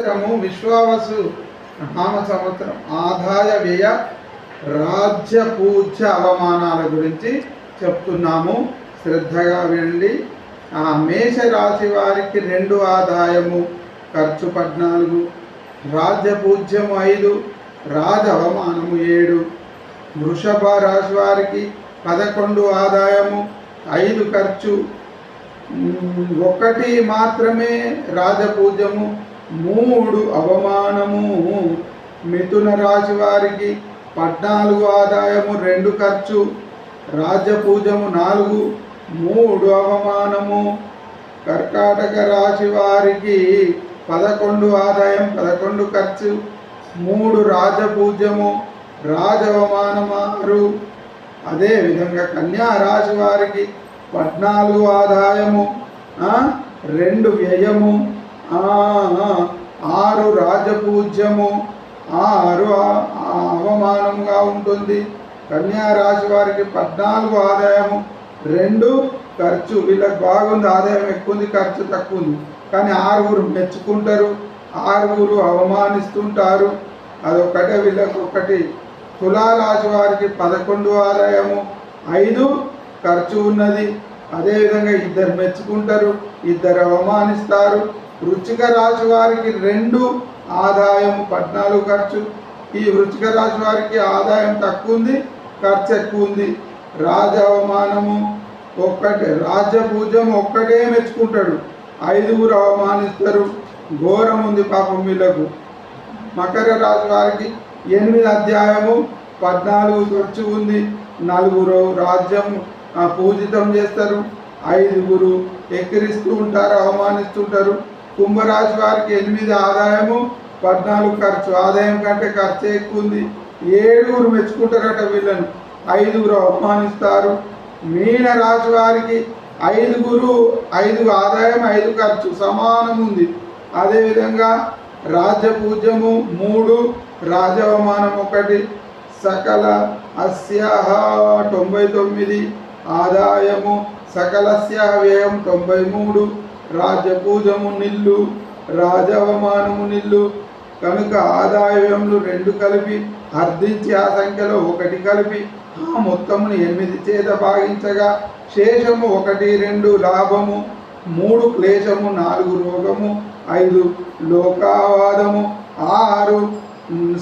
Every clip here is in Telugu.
సంవత్సరము విశ్వావసు నామ సంవత్సరం. ఆదాయ వ్యయ రాజ్య పూజ్య అవమానాల గురించి చెప్తున్నాము. శ్రద్ధగా వెళ్ళి ఆ మేష రాశి వారికి రెండు ఆదాయము ఖర్చు పద్నాలుగు రాజ్య పూజ్యము ఐదు రాజ అవమానము ఏడు. వృషభ రాశి వారికి పదకొండు ఆదాయము ఐదు ఖర్చు. ఒకటి మాత్రమే రాజపూజ్యము మూడు అవమానము మిథున రాశి వారికి పద్నాలుగు ఆదాయము రెండు ఖర్చు రాజపూజము నాలుగు మూడు అవమానము. కర్కాటక రాశి వారికి పదకొండు ఆదాయం పదకొండు ఖర్చు మూడు రాజపూజ్యము రాజవమానమారు అదేవిధంగా కన్యా రాశి వారికి పద్నాలుగు ఆదాయము రెండు వ్యయము. ఆరు రాజపూజ్యము ఆరు అవమానంగా ఉంటుంది. కన్యా రాశి వారికి పద్నాలుగు ఆదాయము రెండు ఖర్చు. వీళ్ళకి బాగుంది ఆదాయం ఎక్కువ ఉంది ఖర్చు తక్కువ ఉంది కానీ ఆరుగురు మెచ్చుకుంటారు ఆరుగురు అవమానిస్తుంటారు. అదొకటే వీళ్ళకి ఒకటి. తులారాశి వారికి పదకొండు ఆదాయము ఐదు ఖర్చు ఉన్నది. అదేవిధంగా ఇద్దరు మెచ్చుకుంటారు ఇద్దరు అవమానిస్తారు. వృచ్చిక రాశి వారికి రెండు ఆదాయం పద్నాలుగు ఖర్చు. ఈ వృచ్చిక రాశి వారికి ఆదాయం తక్కువ ఉంది ఖర్చు ఎక్కువ ఉంది రాజ అవమానము ఒక్కటే రాజ్య పూజం ఒక్కటే మెచ్చుకుంటాడు. ఐదుగురు అవమానిస్తారు ఘోరం ఉంది పాపం వీళ్ళకు. మకర రాశి వారికి ఎనిమిది అధ్యాయము పద్నాలుగు ఖర్చు ఉంది. నలుగురు రాజ్యం పూజితం చేస్తారు. ఐదుగురు ఎక్కిరిస్తూ ఉంటారు అవమానిస్తుంటారు. కుంభరాశి వారికి ఎనిమిది ఆదాయము పద్నాలుగు ఖర్చు. ఆదాయం కంటే ఖర్చు ఎక్కువ ఉంది ఏడుగురు మెచ్చుకుంటారట వీళ్ళని. ఐదుగురు అవమానిస్తారు. మీన రాశి వారికి ఐదుగురు ఐదు ఆదాయం ఐదు ఖర్చు సమానం ఉంది అదేవిధంగా రాజపూజ్యము మూడు రాజవమానం ఒకటి. సకల అస్యాహ తొంభై తొమ్మిది. ఆదాయము సకలస్య వ్యయం తొంభై మూడు. రాజపూజము నిల్లు రాజవమానము నిల్లు కనుక ఆదాయములు రెండు కలిపి అర్థించి ఆ సంఖ్యలో ఒకటి కలిపి ఆ మొత్తమును ఎనిమిది చేత భాగించగా శేషము ఒకటి రెండు లాభము మూడు క్లేశము నాలుగు రోగము ఐదు లోకావాదము ఆరు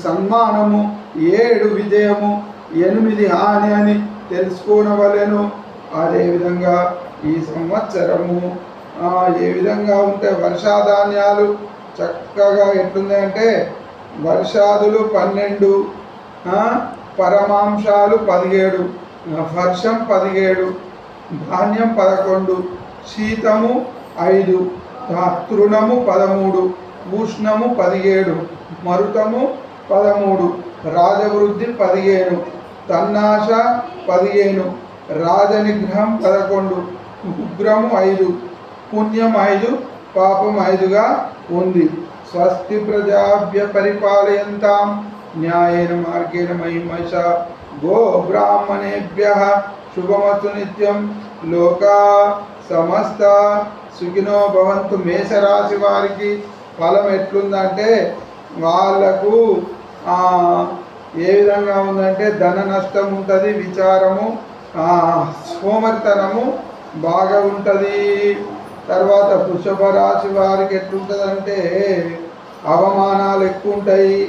సన్మానము ఏడు విజయము ఎనిమిది హాని అని తెలుసుకోనవలెను. అదేవిధంగా ఈ సంవత్సరము ఏ విధంగా ఉంటే వర్షాధాన్యాలు చక్కగా ఎట్లుందంటే వర్షాదులు పన్నెండు పరమాంశాలు పదిహేడు వర్షం పదిహేడు ధాన్యం పదకొండు శీతము ఐదు తృణము పదమూడు ఉష్ణము పదిహేడు మరుతము పదమూడు రాజవృద్ధి పదిహేను తన్నాశ పదిహేను రాజనిగ్రహం పదకొండు ఉగ్రము ఐదు పుణ్యం ఐదు పాపం ఐదుగా ఉంది. స్వస్తి ప్రజాభ్య పరిపాలయంతాం. న్యాయేన మార్గేణ మహిమష గో బ్రాహ్మణేభ్య. శుభమస్తు నిత్యం. లోకా సమస్త. సుఖినో భవంతు మేషరాశి వారికి ఫలం ఎట్లుందంటే వాళ్ళకు ఏ విధంగా ఉందంటే ధన నష్టం ఉంటుంది విచారము సోమర్తనము సోమరితనము బాగా ఉంటుంది. తర్వాత వృషభ రాశి వారికి ఎట్లుంటుందంటే అవమానాలు ఎక్కువ ఉంటాయి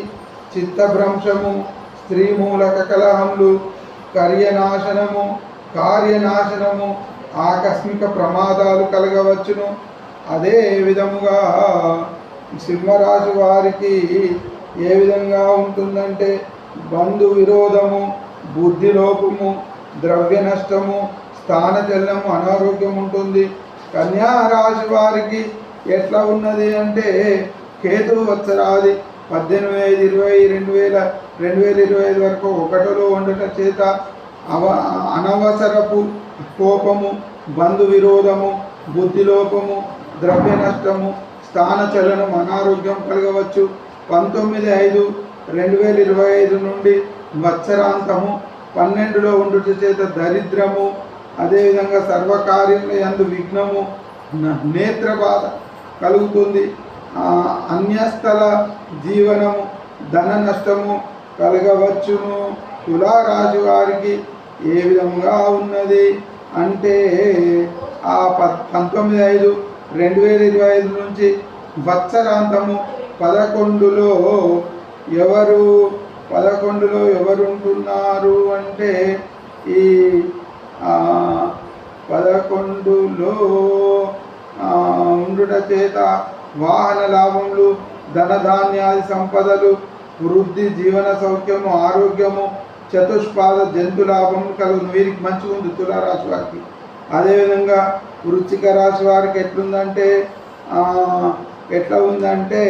చిత్తభ్రంశము స్త్రీ మూలక కలహములు కర్యనాశనము కార్యనాశనము ఆకస్మిక ప్రమాదాలు కలగవచ్చును. అదే విధముగా సింహరాశి వారికి ఏ విధంగా ఉంటుందంటే బంధు విరోధము బుద్ధి లోపము ద్రవ్య నష్టము స్థానచలనము అనారోగ్యం ఉంటుంది. కన్యా రాశి వారికి ఎట్లా ఉన్నది అంటే కేతు వత్సరాది పద్దెనిమిది ఐదు ఇరవై రెండు వేల రెండు వేల ఇరవై ఐదు వరకు ఒకటిలో ఉండట చేత అవ అనవసరపు కోపము బంధు విరోధము బుద్ధిలోపము ద్రవ్య నష్టము స్థాన చలనం అనారోగ్యం కలగవచ్చు. పంతొమ్మిది ఐదు రెండు వేల ఇరవై ఐదు నుండి వత్సరాంతము పన్నెండులో ఉండుట చేత దరిద్రము అదేవిధంగా సర్వకార్యముల యందు విఘ్నము న- నేత్ర బాధ కలుగుతుంది. ఆ, అన్యస్థల జీవనము ధన నష్టము కలగవచ్చును. తులారాశి వారికి ఏ విధంగా ఉన్నది అంటే ఆ ప పంతొమ్మిది ఐదు రెండు వేల ఇరవై ఐదు నుంచి వత్సరాంతము పదకొండులో ఎవరు పదకొండులో ఎవరు ఉంటున్నారు అంటే ఈ పదకొండులో ఉండుట చేత వాహన లాభములు ధనధాన్యాది సంపదలు వృద్ధి జీవన సౌఖ్యము ఆరోగ్యము చతుష్పాద జంతు లాభము కలుగుతుంది వీరికి మంచిగా ఉంది తులారాశి వారికి. అదేవిధంగా వృచ్చిక రాశి వారికి ఎట్లుందంటే ఎట్లా ఉందంటే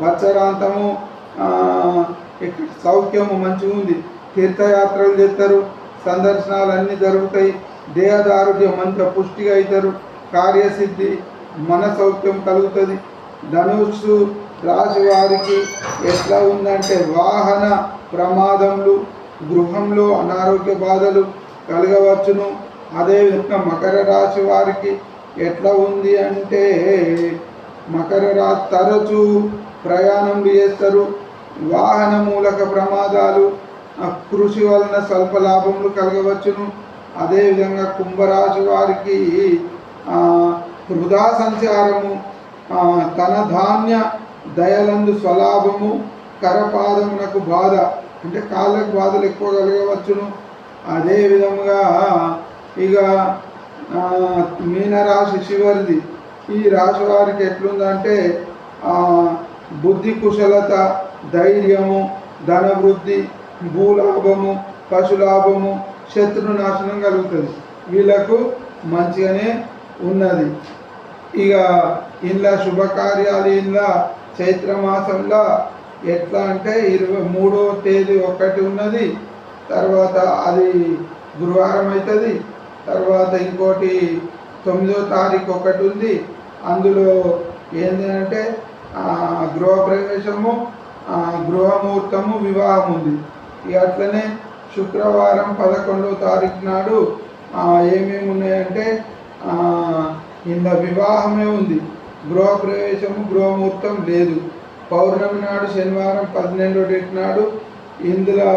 వత్సరాంతము ఇక్కడ సౌఖ్యము మంచిగా ఉంది తీర్థయాత్రలు చేస్తారు సందర్శనాలు అన్నీ జరుగుతాయి. దేహదారోగ్యం మంచి పుష్టిగా అవుతారు కార్యసిద్ధి మనసౌఖ్యం కలుగుతుంది. ధనుస్సు రాశి వారికి ఎట్లా ఉందంటే వాహన ప్రమాదములు గృహంలో అనారోగ్య బాధలు కలగవచ్చును. అదేవిధంగా మకర రాశి వారికి ఎట్లా ఉంది అంటే మకర రాశి తరచూ ప్రయాణం చేస్తారు. వాహన మూలక ప్రమాదాలు కృషి వలన స్వల్ప లాభములు కలగవచ్చును. అదేవిధంగా కుంభరాశి వారికి వృధా సంచారము తన ధాన్య దయలందు స్వలాభము కరపాదమునకు బాధ అంటే కాళ్ళకు బాధలు ఎక్కువ కలగవచ్చును. అదేవిధముగా ఇక మీనరాశి శివరిది ఈ రాశి వారికి ఎట్లుందంటే బుద్ధి కుశలత ధైర్యము ధనవృద్ధి భూలాభము పశులాభము శత్రునాశనం కలుగుతుంది. వీళ్ళకు మంచిగానే ఉన్నది. ఇక ఇంట్లో శుభకార్యాలు ఇంట్లో చైత్ర మాసంలో ఎట్లా అంటే ఇరవై మూడో తేదీ ఒకటి ఉన్నది. తర్వాత అది గురువారం అవుతుంది తర్వాత ఇంకోటి తొమ్మిదో తారీఖు ఒకటి ఉంది. అందులో ఏంటంటే గృహప్రవేశము గృహముహూర్తము వివాహం ఉంది. ఇక అట్లనే శుక్రవారం పదకొండవ తారీఖు నాడు ఏమేమి ఉన్నాయంటే ఆ, ఇంత వివాహమే ఉంది. గృహప్రవేశము గృహముహూర్తం లేదు. పౌర్ణమి నాడు శనివారం పన్నెండో డేట్ నాడు ఇందులో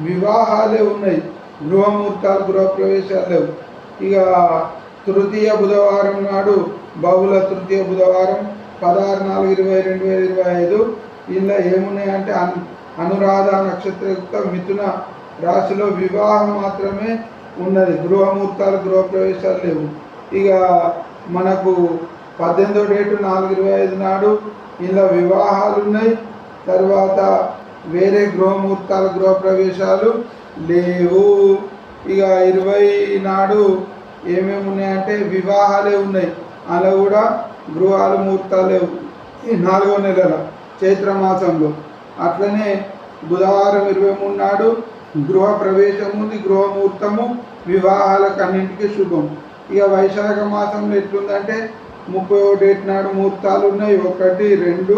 వివాహాలే ఉన్నాయి. గృహముహూర్తాలు గృహప్రవేశాలు లేవు. ఇక తృతీయ బుధవారం నాడు బహుళ తృతీయ బుధవారం పదహారు నాలుగు ఇరవై రెండు వేల ఇరవై ఐదు. ఇందులో ఏమున్నాయంటే అనురాధ నక్షత్ర యొక్క మిథున రాశిలో వివాహం మాత్రమే ఉన్నది. గృహముహూర్తాలు గృహప్రవేశాలు లేవు. ఇక మనకు పద్దెనిమిదో డేటు నాలుగు ఇరవై ఐదు నాడు ఇలా వివాహాలు ఉన్నాయి. తర్వాత వేరే గృహముహూర్తాలు గృహప్రవేశాలు లేవు. ఇక ఇరవై నాడు ఏమేమి ఉన్నాయంటే వివాహాలే ఉన్నాయి. అలా కూడా గృహాలు ముహూర్తాలు లేవు. ఈ నాలుగో నెలల చైత్ర మాసంలో అట్లనే బుధవారం ఇరవై మూడు నాడు గృహ ప్రవేశం ఉంది గృహముహూర్తము వివాహాలకు అన్నింటికీ శుభం. ఇక వైశాఖ మాసంలో ఎట్లుందంటే ముప్పై డేట్ నాడు ముహూర్తాలు ఉన్నాయి ఒకటి రెండు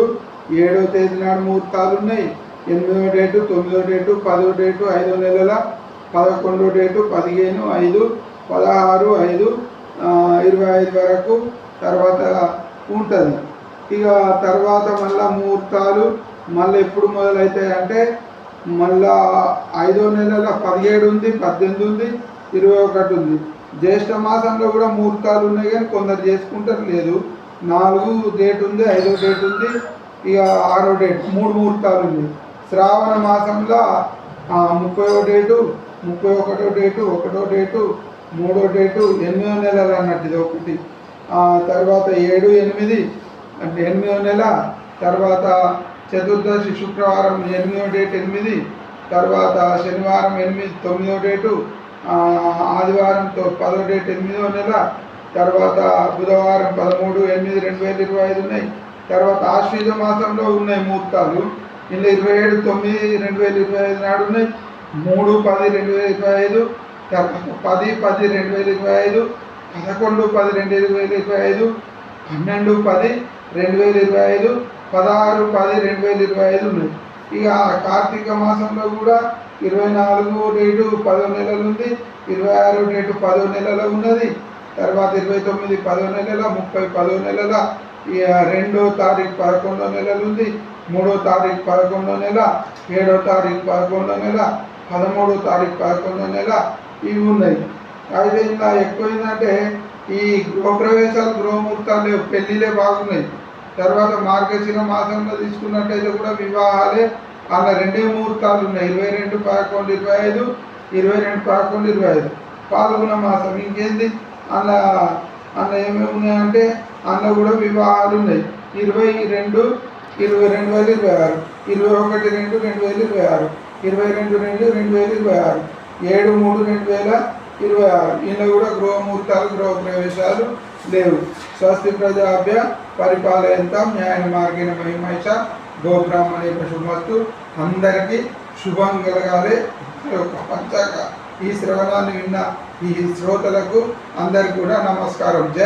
ఏడో తేదీ నాడు ముహూర్తాలు ఉన్నాయి ఎనిమిదో డేటు తొమ్మిదో డేటు పదో డేటు ఐదో నెలల పదకొండో డేటు పదిహేను ఐదు పదహారు ఐదు ఇరవై ఐదు వరకు తర్వాత ఉంటుంది. ఇక తర్వాత మళ్ళా ముహూర్తాలు మళ్ళీ ఎప్పుడు మొదలవుతాయి అంటే మళ్ళా ఐదో నెలల పదిహేడు ఉంది పద్దెనిమిది ఉంది ఇరవై ఒకటి ఉంది. జ్యేష్ఠ మాసంలో కూడా ముహూర్తాలు ఉన్నాయి కానీ కొందరు చేసుకుంటారు లేదు. నాలుగు డేట్ ఉంది ఐదో డేట్ ఉంది ఇక ఆరో డేట్ మూడు ముహూర్తాలు ఉంది శ్రావణ మాసంలో ముప్పై ఒక డేటు ముప్పై ఒకటో డేటు ఒకటో డేటు మూడో డేటు ఎనిమిదో నెలలు అన్నట్టు ఇది ఒకటి. తర్వాత ఏడు ఎనిమిది అంటే ఎనిమిదో నెల తర్వాత చతుర్దశి శుక్రవారం ఎనిమిదో డేట్ ఎనిమిది తర్వాత శనివారం ఎనిమిది తొమ్మిదో డేటు ఆదివారంతో పదో డేట్ ఎనిమిదో నెల తర్వాత బుధవారం పదమూడు ఎనిమిది రెండు వేల ఇరవై ఐదు ఉన్నాయి. తర్వాత ఆశ్వీజ మాసంలో ఉన్నాయి ముహూర్తాలు. ఇందులో ఇరవై ఏడు తొమ్మిది రెండు వేల ఇరవై ఐదు నాడు ఉన్నాయి. మూడు పది రెండు వేల ఇరవై ఐదు తర్వాత పది పది రెండు వేల ఇరవై ఐదు పదకొండు పది రెండు వేల ఇరవై ఐదు పన్నెండు పది రెండు వేల ఇరవై ఐదు పదహారు పది రెండు వేల ఇరవై ఐదు ఉన్నాయి. ఇక కార్తీక మాసంలో కూడా ఇరవై నాలుగు డేటు పదో నెలలు ఉంది ఇరవై ఆరు డేటు పదో నెలలో ఉన్నది తర్వాత ఇరవై తొమ్మిది పదో నెలల ముప్పై పదో నెలల ఈ రెండో తారీఖు పదకొండో నెలలు ఉంది మూడో తారీఖు పదకొండో నెల ఏడో తారీఖు పదకొండో నెల పదమూడో తారీఖు పదకొండో నెల ఇవి ఉన్నాయి. అయితే ఇంకా ఎక్కువైందంటే ఈ గృహప్రవేశాలు గృహముహూర్తాలు లేవు పెళ్ళిలే బాగున్నాయి. తర్వాత మార్గశిర మాసంలో తీసుకున్నట్టయితే కూడా వివాహాలే అలా రెండే ముహూర్తాలు ఉన్నాయి. ఇరవై రెండు పదకొండు ఇరవై ఐదు ఇరవై రెండు పదకొండు ఇరవై ఐదు. పాల్గొన మాసం ఇంకేంది? అలా అలా ఏమేమి ఉన్నాయంటే అన్న కూడా వివాహాలు ఉన్నాయి. ఇరవై రెండు ఇరవై రెండు వేల ఇరవై ఆరు. ఇరవై ఒకటి రెండు రెండు వేల ఇరవై ఆరు. ఇరవై రెండు రెండు రెండు వేల ఇరవై ఆరు. ఏడు మూడు రెండు వేల ఇరవై ఆరు. ఈయన కూడా గృహముహూర్తాలు గృహ ప్రవేశాలు లేవు. స్వస్తి ప్రజాభ్య పరిపాలయంతం న్యాయ మార్గిన మహిమైష గోబ్రాహ్మణి శుభమస్తు అందరికీ శుభం కలగాలి. పంచాక ఈ శ్రవణాన్ని విన్న ఈ శ్రోతలకు అందరికీ కూడా నమస్కారం. జై